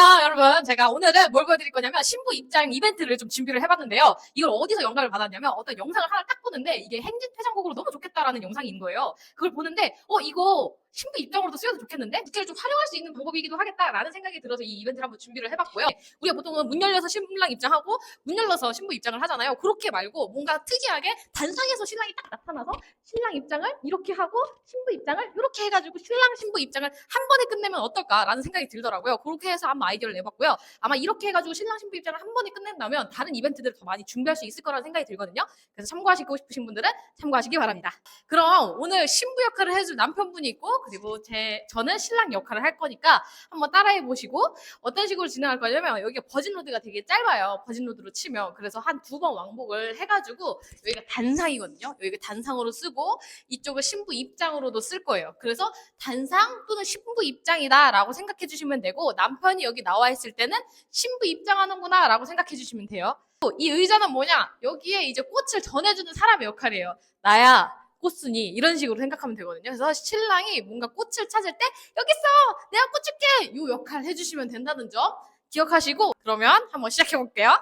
안녕 여러분. 제가 오늘은 뭘 보여드릴 거냐면 신부 입장 이벤트를 좀 준비를 해봤는데요. 이걸 어디서 영감을 받았냐면 어떤 영상을 하나 딱 보는데 이게 행진 퇴장곡으로 너무 좋겠다라는 영상인 거예요. 그걸 보는데 어 이거 신부 입장으로도 쓰여도 좋겠는데 국제를 좀 활용할 수 있는 방법이기도 하겠다라는 생각이 들어서 이 이벤트를 한번 준비를 해봤고요 우리가 보통은 문 열려서 신랑 입장하고 문 열려서 신부 입장을 하잖아요 그렇게 말고 뭔가 특이하게 단상에서 신랑이 딱 나타나서 신랑 입장을 이렇게 하고 신부 입장을 이렇게 해가지고 신랑 신부 입장을 한 번에 끝내면 어떨까라는 생각이 들더라고요. 그렇게 해서 한번 아이디어를 내봤고요. 아마 이렇게 해가지고 신랑 신부 입장을 한 번에 끝낸다면 다른 이벤트들을 더 많이 준비할 수 있을 거라는 생각이 들거든요. 그래서 참고하시고 싶으신 분들은 참고하시기 바랍니다. 그럼 오늘 신부 역할을 해줄 남편분이 있고 그리고 제 저는 신랑 역할을 할 거니까 한번 따라해 보시고 어떤 식으로 진행할 거냐면 여기가 버진 로드가 되게 짧아요. 버진 로드로 치면 그래서 한 두 번 왕복을 해가지고 여기가 단상이거든요. 여기가 단상으로 쓰고 이쪽을 신부 입장으로도 쓸 거예요. 그래서 단상 또는 신부 입장이다라고 생각해 주시면 되고 남편이 여기 나와 있을 때는 신부 입장하는구나라고 생각해 주시면 돼요. 이 의자는 뭐냐? 여기에 이제 꽃을 전해주는 사람의 역할이에요. 나야 꽃순이 이런 식으로 생각하면 되거든요. 그래서 신랑이 뭔가 꽃을 찾을 때 여기 있어 내가 꽃 줄게 이 역할 해주시면 된다는 점 기억하시고 그러면 한번 시작해 볼게요.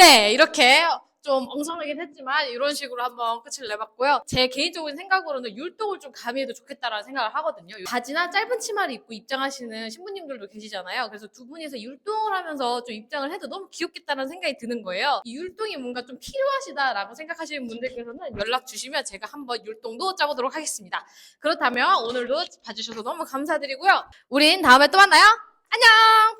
네, 이렇게 좀 엉성하긴 했지만 이런 식으로 한번 끝을 내봤고요. 제 개인적인 생각으로는 율동을 좀 가미해도 좋겠다라는 생각을 하거든요. 바지나 짧은 치마를 입고 입장하시는 신부님들도 계시잖아요. 그래서 두 분이서 율동을 하면서 좀 입장을 해도 너무 귀엽겠다는 생각이 드는 거예요. 이 율동이 뭔가 좀 필요하시다라고 생각하시는 분들께서는 연락 주시면 제가 한번 율동도 짜보도록 하겠습니다. 그렇다면 오늘도 봐주셔서 너무 감사드리고요. 우린 다음에 또 만나요. 안녕!